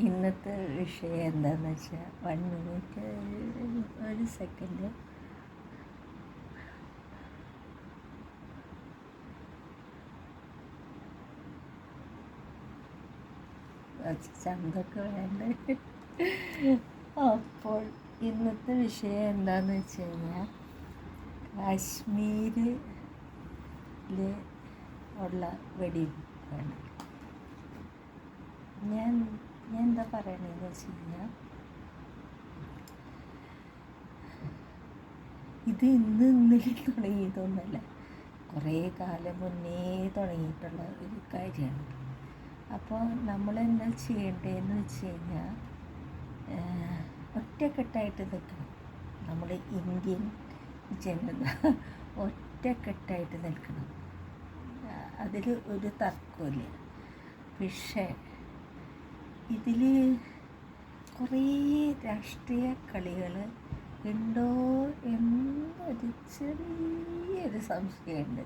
ഇന്നത്തെ വിഷയം എന്താണെന്ന് വെച്ചാൽ വൺ മിനിറ്റ് ഒരു സെക്കൻഡ് ചന്തൊക്കെ വേണ്ട? അപ്പോൾ ഇന്നത്തെ വിഷയം എന്താണെന്ന് വെച്ച് കഴിഞ്ഞാൽ കാശ്മീരിൽ ഉള്ള വെടിവെപ്പാണ് ഞാൻ ഞാൻ എന്താ പറയണതെന്ന് വെച്ച് കഴിഞ്ഞാൽ ഇത് ഇന്ന് ഇന്നലെ തുടങ്ങിയതൊന്നുമല്ല കുറേ കാലം മുന്നേ തുടങ്ങിയിട്ടുള്ള ഒരു കാര്യമാണ്. അപ്പോൾ നമ്മൾ എന്താ ചെയ്യേണ്ടതെന്ന് വെച്ച് കഴിഞ്ഞാൽ ഒറ്റക്കെട്ടായിട്ട് നിൽക്കണം. നമ്മൾ ഇന്ത്യൻ ജനത ഒറ്റക്കെട്ടായിട്ട് നിൽക്കണം. അതിൽ ഒരു തർക്കമില്ല പക്ഷേ ഇതിൽ കുറേ രാഷ്ട്രീയ കളികൾ ഉണ്ടോ എന്നൊരു ചെറിയൊരു സംശയമുണ്ട്.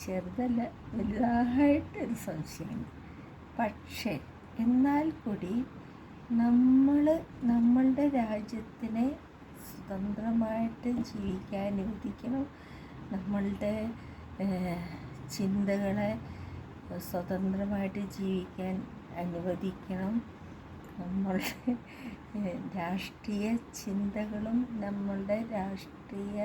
ചെറുതല്ല വലുതായിട്ടൊരു സംശയമുണ്ട്. പക്ഷേ എന്നാൽ കൂടി നമ്മൾ നമ്മളുടെ രാജ്യത്തിനെ സ്വതന്ത്രമായിട്ട് ജീവിക്കാൻ അനുവദിക്കണം നമ്മളുടെ ചിന്തകളെ സ്വതന്ത്രമായിട്ട് ജീവിക്കാൻ അനുവദിക്കണം. നമ്മളുടെ രാഷ്ട്രീയ ചിന്തകളും നമ്മളുടെ രാഷ്ട്രീയ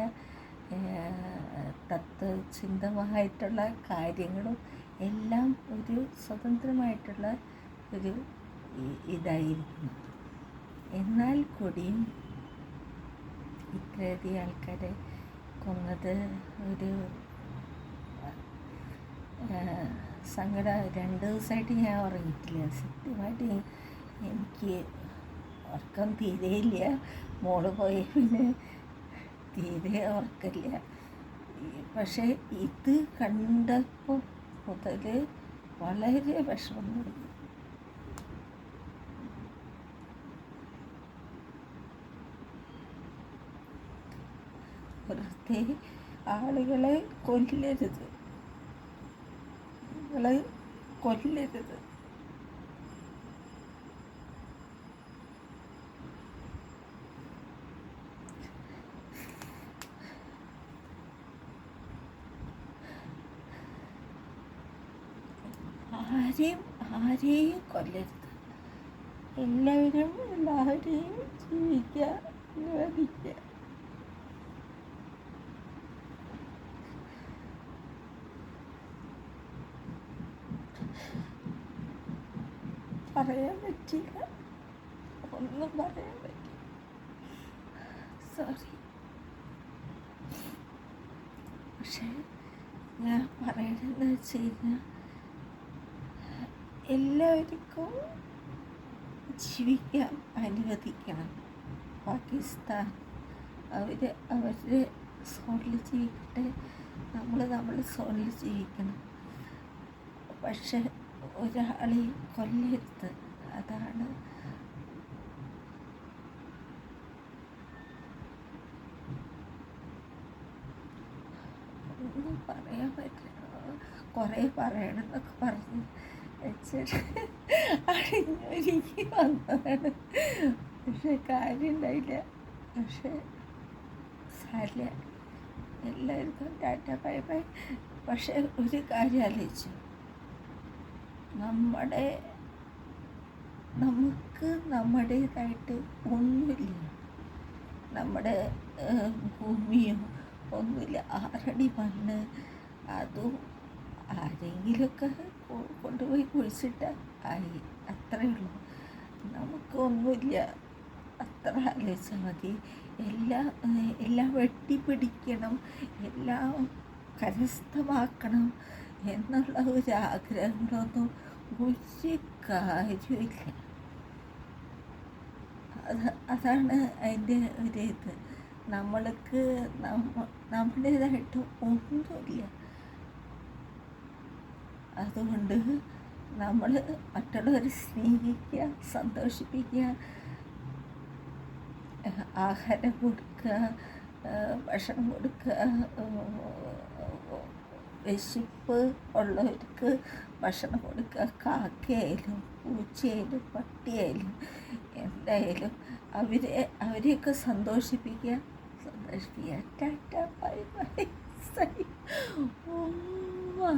തത്വചിന്തമായിട്ടുള്ള കാര്യങ്ങളും എല്ലാം ഒരു സ്വതന്ത്രമായിട്ടുള്ള ഒരു ഇതായിരിക്കണം എന്നാൽ കൂടിയും ഇത്രയധികം ആൾക്കാരെ കൊന്നത് ഒരു സങ്കട രണ്ട് ദിവസമായിട്ട് ഞാൻ ഉറങ്ങിയിട്ടില്ല. സത്യമായിട്ട് എനിക്ക് ഉറക്കം തീരെയില്ല. മോൾ പോയ പിന്നെ തീരെ ഉറക്കില്ല പക്ഷേ ഇത് കണ്ടപ്പോൾ മുതൽ വളരെ വിഷമം തുടങ്ങി വെറുതെ ആളുകളെ കൊല്ലരുത്. ആളുകളെ കൊല്ലരുത് ആരെയും ആരെയും കൊല്ലരുത്. എല്ലാവരും എല്ലാവരെയും ജീവിക്കുക അനുവദിക്കുക. പറയാൻ പറ്റില്ല ഒന്നും പറയാൻ പറ്റില്ല സോറി പക്ഷേ ഞാൻ പറയണമെന്ന് വെച്ച് കഴിഞ്ഞാൽ എല്ലാവർക്കും ജീവിക്കാൻ അനുവദിക്കണം. പാകിസ്ഥാൻ അവർ അവരുടെ സോണിൽ ജീവിക്കട്ടെ. നമ്മൾ നമ്മൾ സോണിൽ ജീവിക്കണം. പക്ഷെ ഒരാളെ കൊല്ലരുത് അതാണ് പറയാൻ പറ്റില്ല. കുറേ പറയണമെന്നൊക്കെ പറഞ്ഞു വെച്ചിട്ട് വന്നതാണ്. പക്ഷെ കാര്യം ഉണ്ടായില്ല പക്ഷെ സാരില്ല. എല്ലാവർക്കും ടാറ്റ ബൈ ബൈ. പക്ഷെ ഒരു കാര്യം ആലോചിച്ചു. നമ്മുടെ നമുക്ക് നമ്മുടേതായിട്ട് ഒന്നുമില്ല. നമ്മുടെ ഭൂമിയോ ഒന്നുമില്ല. ആറടി മണ്ണ് അതും ആരെങ്കിലുമൊക്കെ കൊണ്ടുപോയി കുഴിച്ചിട്ട ആയി. അത്രയേ ഉള്ളൂ. നമുക്കൊന്നുമില്ല. അത്ര ആലോചിച്ചാൽ മതി. എല്ലാം എല്ലാം വെട്ടിപ്പിടിക്കണം എല്ലാം കരസ്ഥമാക്കണം എന്നുള്ള ഒരു ആഗ്രഹങ്ങളൊന്നും ഒരു അത് അതാണ് അതിന്റെ ഒരു ഇത്. നമ്മൾക്ക് നമ്മ നമ്മുടേതായിട്ട് ഒന്നുമില്ല. അതുകൊണ്ട് നമ്മൾ മറ്റുള്ളവരെ സ്നേഹിക്കുക സന്തോഷിപ്പിക്കുക ആഹാരം കൊടുക്കുക ഭക്ഷണം കൊടുക്കുക വിശപ്പ് ഉള്ളവർക്ക് ഭക്ഷണം കൊടുക്കുക. കാക്കയായാലും പൂച്ചയായാലും പട്ടിയായാലും എന്തായാലും അവരെ അവരെയൊക്കെ സന്തോഷിപ്പിക്കുക. സന്തോഷിപ്പിക്കുക. ടാറ്റ ബൈ ബൈ സൈ ഉമ്മ.